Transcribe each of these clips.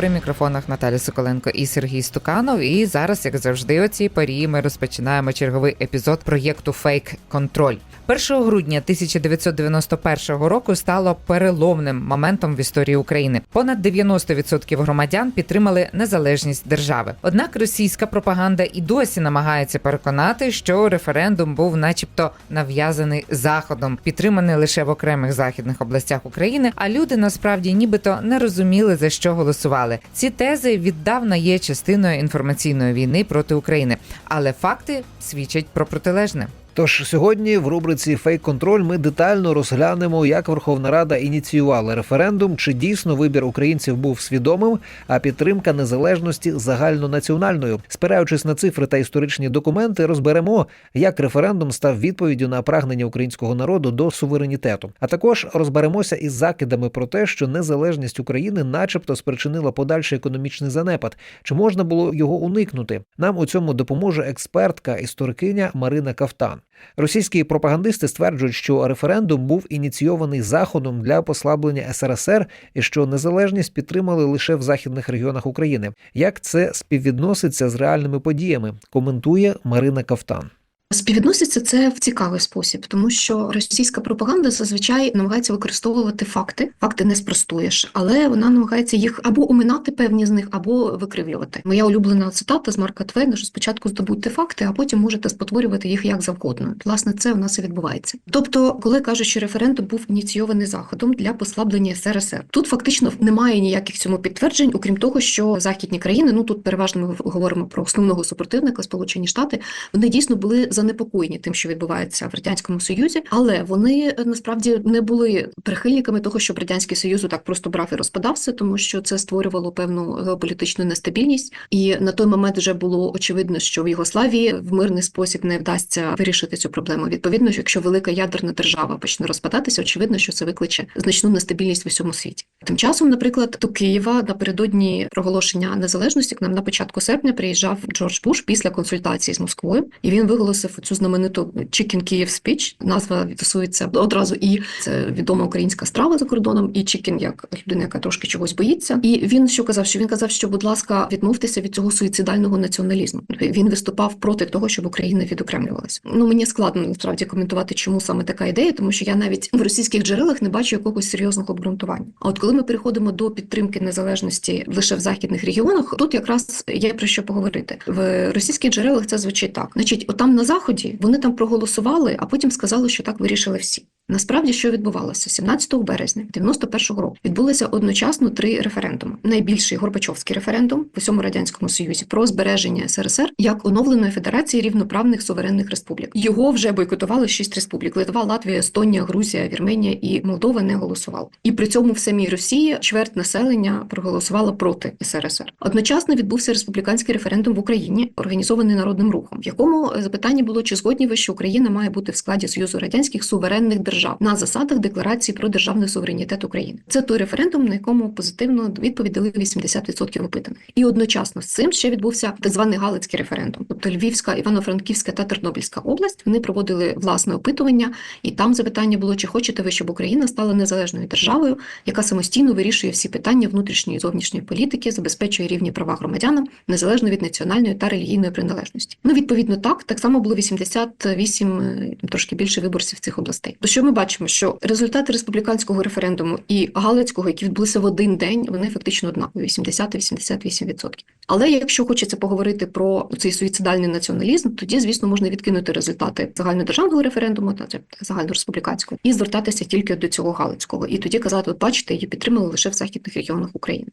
При мікрофонах Наталя Соколенко і Сергій Стуканов. І зараз, як завжди, о цій порі ми розпочинаємо черговий епізод проєкту Фейк Контроль. 1 грудня 1991 року стало переломним моментом в історії України. Понад 90% громадян підтримали незалежність держави. Однак російська пропаганда і досі намагається переконати, що референдум був, начебто, нав'язаний заходом, підтриманий лише в окремих західних областях України. А люди насправді нібито не розуміли за що голосували. Ці тези віддавна є частиною інформаційної війни проти України, але факти свідчать про протилежне. Тож сьогодні в рубриці Фейк контроль ми детально розглянемо, як Верховна Рада ініціювала референдум, чи дійсно вибір українців був свідомим, а підтримка незалежності загальнонаціональною. Спираючись на цифри та історичні документи, розберемо, як референдум став відповіддю на прагнення українського народу до суверенітету. А також розберемося із закидами про те, що незалежність України, начебто, спричинила подальший економічний занепад. Чи можна було його уникнути? Нам у цьому допоможе експертка, історикиня Марина Кафтан. Російські пропагандисти стверджують, що референдум був ініційований заходом для послаблення СРСР і що незалежність підтримали лише в західних регіонах України. Як це співвідноситься з реальними подіями? Коментує Марина Кафтан. Співвідноситься це в цікавий спосіб, тому що російська пропаганда зазвичай намагається використовувати факти. Факти не спростуєш, але вона намагається їх або оминати певні з них, або викривлювати. Моя улюблена цитата з Марка Твейна, що спочатку здобудьте факти, а потім можете спотворювати їх як завгодно. Власне, це у нас і відбувається. Тобто, коли кажуть, що референдум був ініційований заходом для послаблення СРСР, тут фактично немає ніяких цьому підтверджень, окрім того, що західні країни, ну тут переважно ми говоримо про основного супротивника, Сполучені Штати, вони дійсно були занепокоєні тим, що відбувається в радянському союзі, але вони е, насправді не були прихильниками того, щоб радянський союз так просто брав і розпадався, тому що це створювало певну геополітичну нестабільність. І на той момент вже було очевидно, що в Югославії в мирний спосіб не вдасться вирішити цю проблему. Відповідно, якщо велика ядерна держава почне розпадатися, очевидно, що це викличе значну нестабільність в усьому світі. Тим часом, наприклад, до Києва напередодні проголошення незалежності к нам на початку серпня приїжджав Джордж Буш після консультації з Москвою, і він виголосив цю знамениту Chicken Kyiv Speech. Назва стосується одразу і це відома українська страва за кордоном, і Chicken як людина, яка трошки чогось боїться. І він що казав? Що він казав, що, будь ласка, відмовтеся від цього суїцидального націоналізму. Він виступав проти того, щоб Україна відокремлювалася. Ну мені складно насправді коментувати, чому саме така ідея, тому що я навіть в російських джерелах не бачу якогось серйозного обґрунтування. А от коли ми переходимо до підтримки незалежності лише в західних регіонах, тут якраз є про що поговорити в російських джерелах. Це звучить так: значить, отам на заході вони там проголосували, а потім сказали, що так вирішили всі. Насправді, що відбувалося 17 березня 91-го року, відбулися одночасно три референдуми. Найбільший Горбачовський референдум в усьому радянському союзі про збереження СРСР як оновленої федерації рівноправних суверенних республік. Його вже бойкотували шість республік: Литва, Латвія, Естонія, Грузія, Вірменія і Молдова не голосували. І при цьому в самій Росії чверть населення проголосувало проти СРСР. Одночасно відбувся республіканський референдум в Україні, організований народним рухом, в якому запитання було чи згодні ви, що Україна має бути в складі Союзу радянських суверенних держав на засадах декларації про державний суверенітет України. Це той референдум, на якому позитивно відповідь дали 80% опитаних. І одночасно з цим ще відбувся так званий Галицький референдум. Тобто Львівська, Івано-Франківська та Тернопільська область вони проводили власне опитування, і там запитання було: чи хочете ви, щоб Україна стала незалежною державою, яка самостійно вирішує всі питання внутрішньої і зовнішньої політики, забезпечує рівні права громадянам незалежно від національної та релігійної приналежності. Ну відповідно так, так само було 88, е, трошки більше виборців цих областей. То що ми бачимо, що результати республіканського референдуму і Галицького, які відбулися в один день, вони фактично однакові 80-88%. Але якщо хочеться поговорити про цей суїцидальний націоналізм, тоді, звісно, можна відкинути результати загальнодержавного референдуму та загальнореспубліканського і звертатися тільки до цього Галицького. І тоді казати, от бачите, її підтримали лише в західних регіонах України.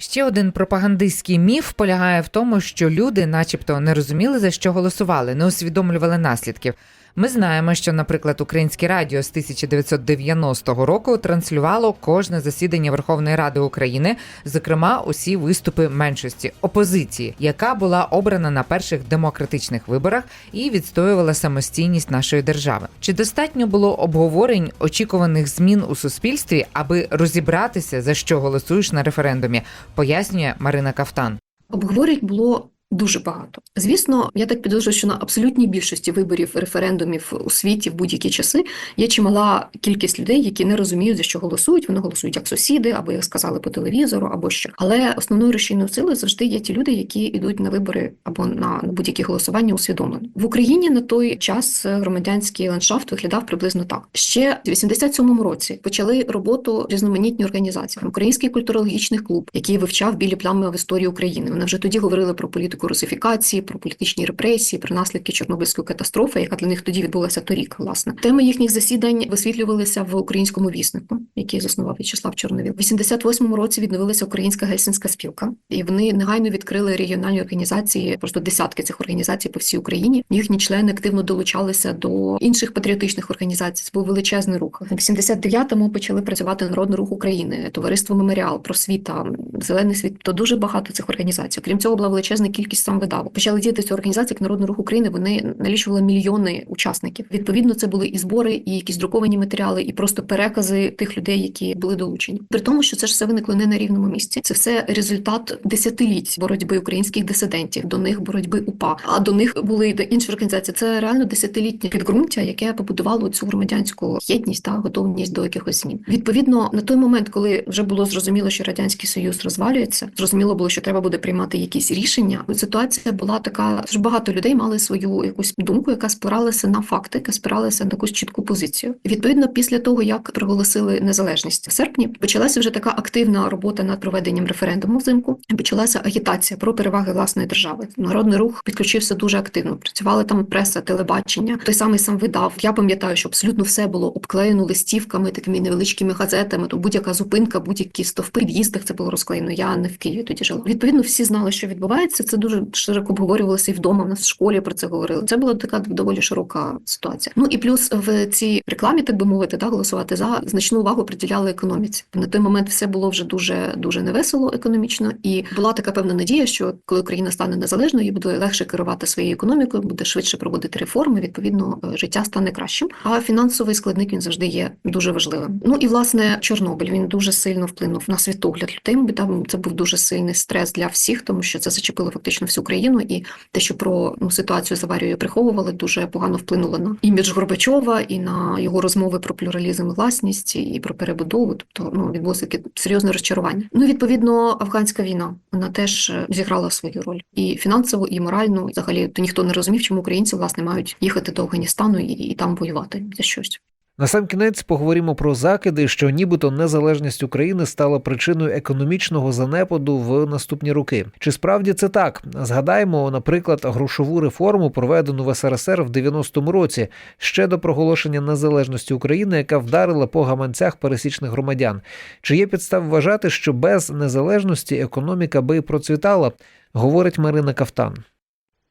Ще один пропагандистський міф полягає в тому, що люди, начебто, не розуміли за що голосували, не усвідомлювали наслідків. Ми знаємо, що, наприклад, Українське радіо з 1990 року транслювало кожне засідання Верховної Ради України, зокрема усі виступи меншості опозиції, яка була обрана на перших демократичних виборах і відстоювала самостійність нашої держави. Чи достатньо було обговорень очікуваних змін у суспільстві, аби розібратися за що голосуєш на референдумі? Пояснює Марина Кафтан. Обговорень було Дуже багато. Звісно, я так підозрюю, що на абсолютній більшості виборів референдумів у світі в будь-які часи є чимала кількість людей, які не розуміють за що голосують. Вони голосують як сусіди, або як сказали по телевізору, або що. Але основною рушійною силою завжди є ті люди, які йдуть на вибори або на будь-які голосування усвідомлено. В Україні на той час громадянський ландшафт виглядав приблизно так. Ще в 87-му році почали роботу різноманітні організації. Український культурологічний клуб, який вивчав білі плями в історії України. Вони вже тоді говорили про політику русифікації, про політичні репресії, про наслідки Чорнобильської катастрофи, яка для них тоді відбулася торік. Власне теми їхніх засідань висвітлювалися в українському віснику, який заснував В'ячеслав Чорновіл. В 88-му році відновилася Українська гельсінська спілка, і вони негайно відкрили регіональні організації, просто десятки цих організацій по всій Україні. Їхні члени активно долучалися до інших патріотичних організацій. Це був величезний рух. В 89-му почали працювати Народний рух України, товариство Меморіал, просвіта, зелений світ. То дуже багато цих організацій. Крім цього, була величезна кількість сам видавок. Почали діяти ці організації, як Народний рух України. Вони налічували мільйони учасників. Відповідно, це були і збори, і якісь друковані матеріали, і просто перекази тих людей, які були долучені. При тому, що це ж все виникло не на рівному місці. Це все результат десятиліть боротьби українських дисидентів. До них боротьби УПА, а до них були інші організації. Це реально десятилітнє підґрунтя, яке побудувало цю громадянську єдність та готовність до якихось змін. Відповідно, на той момент, коли вже було зрозуміло, що радянський союз розвалюється, зрозуміло було, що треба буде приймати якісь рішення. Ситуація була така, що багато людей мали свою якусь думку, яка спиралася на факти, яка спиралася на якусь чітку позицію. Відповідно, після того як проголосили незалежність в серпні, почалася вже така активна робота над проведенням референдуму взимку. Почалася агітація про переваги власної держави. Народний рух підключився дуже активно. Працювали там преса, телебачення. Той самий сам видав. Я пам'ятаю, що абсолютно все було обклеєно листівками, такими невеличкими газетами. То будь-яка зупинка, будь-які стовпи в в'їздах це було розклеєно. Я не в Києві тоді жила. Відповідно, всі знали, що відбувається. Це дуже широко обговорювалося і вдома. В нас в школі про це говорили. Це була така доволі широка ситуація. Ну і плюс в цій рекламі, так би мовити, да, голосувати за значну увагу приділяли економіці. На той момент все було вже дуже дуже невесело економічно, і була така певна надія, що коли Україна стане незалежною, буде легше керувати своєю економікою, буде швидше проводити реформи. Відповідно, е, життя стане кращим. А фінансовий складник він завжди є дуже важливим. Ну і власне Чорнобиль він дуже сильно вплинув на світогляд людей. Мабуть, там це був дуже сильний стрес для всіх, тому що це зачепило фактично всю країну, і те, що про ну, ситуацію з аварією приховували, дуже погано вплинуло на імідж Горбачова і на його розмови про плюралізм і власність і про перебудову. Тобто ну відбулося таке серйозне розчарування. Ну відповідно, афганська війна вона теж е, зіграла свою роль і фінансово, і морально. Взагалі, то ніхто не розумів, чому українці власне мають їхати до Афганістану і, і там воювати за щось. На сам кінець поговоримо про закиди, що нібито незалежність України стала причиною економічного занепаду в наступні роки. Чи справді це так? Згадаємо, наприклад, грошову реформу, проведену в СРСР в 90-му році, ще до проголошення незалежності України, яка вдарила по гаманцях пересічних громадян. Чи є підстав вважати, що без незалежності економіка би процвітала? Говорить Марина Кафтан.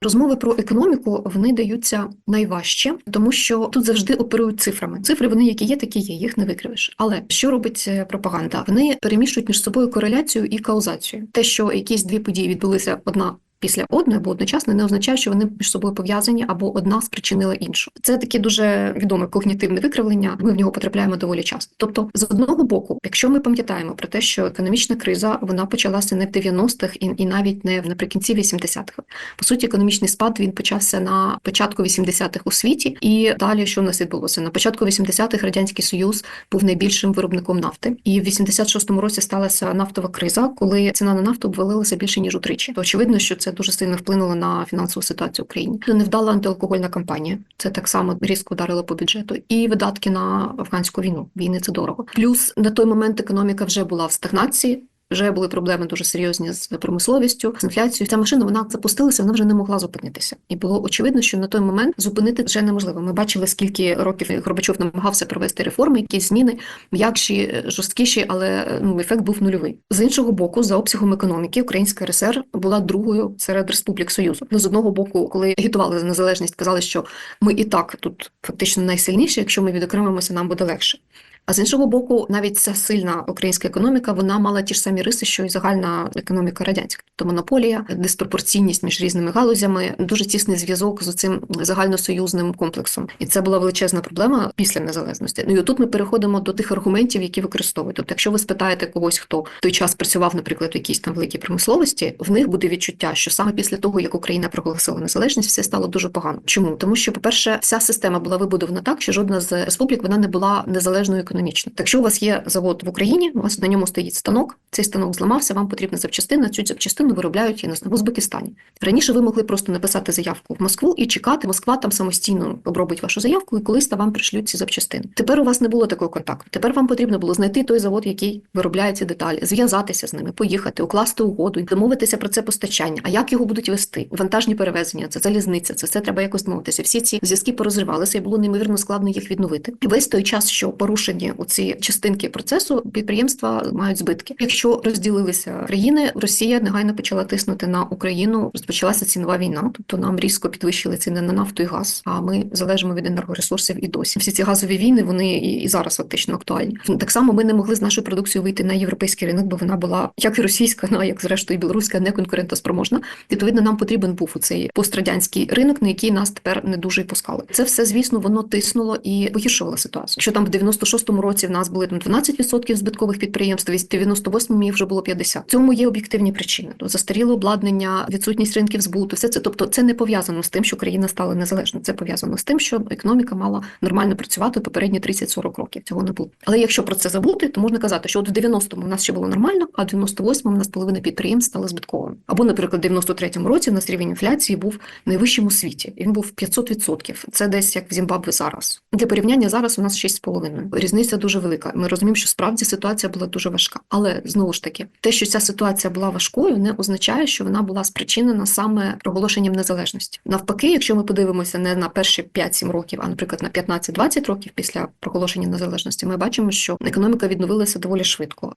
Розмови про економіку вони даються найважче, тому що тут завжди оперують цифрами. Цифри вони які є, такі є, їх не викривиш. Але що робить е, пропаганда? Вони перемішують між собою кореляцію і каузацію. Те, що якісь дві події відбулися одна. Після одної або одночасно не означає, що вони між собою пов'язані або одна спричинила іншу. Це таке дуже відоме когнітивне викривлення. Ми в нього потрапляємо доволі часто. Тобто, з одного боку, якщо ми пам'ятаємо про те, що економічна криза вона почалася не в 90-х і, і навіть не наприкінці 80-х. По суті, економічний спад він почався на початку 80-х у світі, і далі що в нас відбулося на початку 80-х радянський союз був найбільшим виробником нафти, і в 86-му році сталася нафтова криза, коли ціна на нафту обвалилася більше ніж утричі. То очевидно, що це дуже сильно вплинуло на фінансову ситуацію в Україні. Невдала антиалкогольна кампанія. Це так само різко вдарило по бюджету. І видатки на афганську війну. Війни це дорого. Плюс на той момент економіка вже була в стагнації. Вже були проблеми дуже серйозні з промисловістю, з інфляцією. Ця машина вона запустилася, вона вже не могла зупинитися, і було очевидно, що на той момент зупинити вже неможливо. Ми бачили, скільки років Горбачов намагався провести реформи, якісь зміни, м'якші, жорсткіші, але ну ефект був нульовий. З іншого боку, за обсягом економіки, Українська РСР була другою серед республік Союзу. Ну, з одного боку, коли агітували за незалежність, казали, що ми і так тут фактично найсильніші. Якщо ми відокремимося, нам буде легше. А з іншого боку, навіть ця сильна українська економіка вона мала ті ж самі риси, що й загальна економіка радянська, тобто монополія, диспропорційність між різними галузями, дуже тісний зв'язок з цим загальносоюзним комплексом. І це була величезна проблема після незалежності. Ну і тут ми переходимо до тих аргументів, які використовують. Тобто, якщо ви спитаєте когось, хто в той час працював, наприклад, в якійсь там великій промисловості, в них буде відчуття, що саме після того, як Україна проголосила незалежність, все стало дуже погано. Чому? Тому що, по-перше, вся система була вибудована так, що жодна з республік вона не була незалежною економічно. Якщо у вас є завод в Україні, у вас на ньому стоїть станок, цей станок зламався, вам потрібна запчастина. Цю запчастину виробляють не знаю, в Узбекистані. Раніше ви могли просто написати заявку в Москву і чекати. Москва там самостійно обробить вашу заявку, і колись там вам пришлють ці запчастини. Тепер у вас не було такого контакту. Тепер вам потрібно було знайти той завод, який виробляє ці деталі, зв'язатися з ними, поїхати, укласти угоду, домовитися про це постачання. А як його будуть вести? Вантажні перевезення, це залізниця, це все треба якось домовитися. Всі ці зв'язки порозривалися, і було неймовірно складно їх відновити. І весь той час, що порушені у ці частинки процесу, підприємства мають збитки. Якщо розділилися країни, Росія негайно почала тиснути на Україну. Розпочалася цінова війна, тобто нам різко підвищили ціни на нафту і газ. А ми залежимо від енергоресурсів і досі. Всі ці газові війни вони і, зараз фактично актуальні. Так само ми не могли з нашою продукцією вийти на європейський ринок, бо вона була як і російська, ну, як зрештою і білоруська, не конкурентоспроможна. Відповідно, нам потрібен був у цей пострадянський ринок, на який нас тепер не дуже й пускали. Це все, звісно, воно тиснуло і погіршувало ситуацію. Якщо там в 96-му році в нас були там 12% збиткових підприємств, в 98-му їх вже було 50%. В цьому є об'єктивні причини. То застаріле обладнання, відсутність ринків збуту, все це. Тобто, це не пов'язано з тим, що країна стала незалежною. Це пов'язано з тим, що економіка мала нормально працювати попередні 30-40 років. Цього не було. Але якщо про це забути, то можна казати, що от в 90-му у нас ще було нормально, а в 98-му у нас половина підприємств стала збитковими. Або, наприклад, в 93-му році у нас рівень інфляції був найвищим у світі. Він був 500%. Це десь як в Зімбабве зараз. Для порівняння зараз у нас 6,5. Різниця дуже велика. Ми розуміємо, що справді ситуація була дуже важка. Але знову ж таки, те, що ця ситуація була важкою, не означає, що вона була спричинена саме проголошенням незалежності. Навпаки, якщо ми подивимося не на перші 5-7 років, а наприклад на 15-20 років після проголошення незалежності, ми бачимо, що економіка відновилася доволі швидко.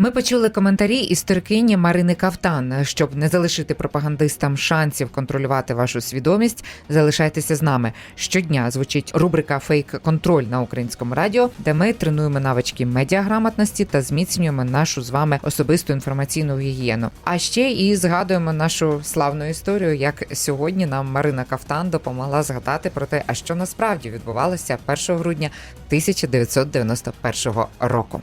Ми почули коментарі історикині Марини Кавтан. Щоб не залишити пропагандистам шансів контролювати вашу свідомість, залишайтеся з нами. Щодня звучить рубрика Фейк контроль на українському радіо, де ми тренуємо навички медіаграмотності та зміцнюємо нашу з вами особисту інформаційну гігієну. А ще і згадуємо нашу славну історію, як сьогодні нам Марина Кавтан допомогла згадати про те, а що насправді відбувалося 1 грудня 1991 року.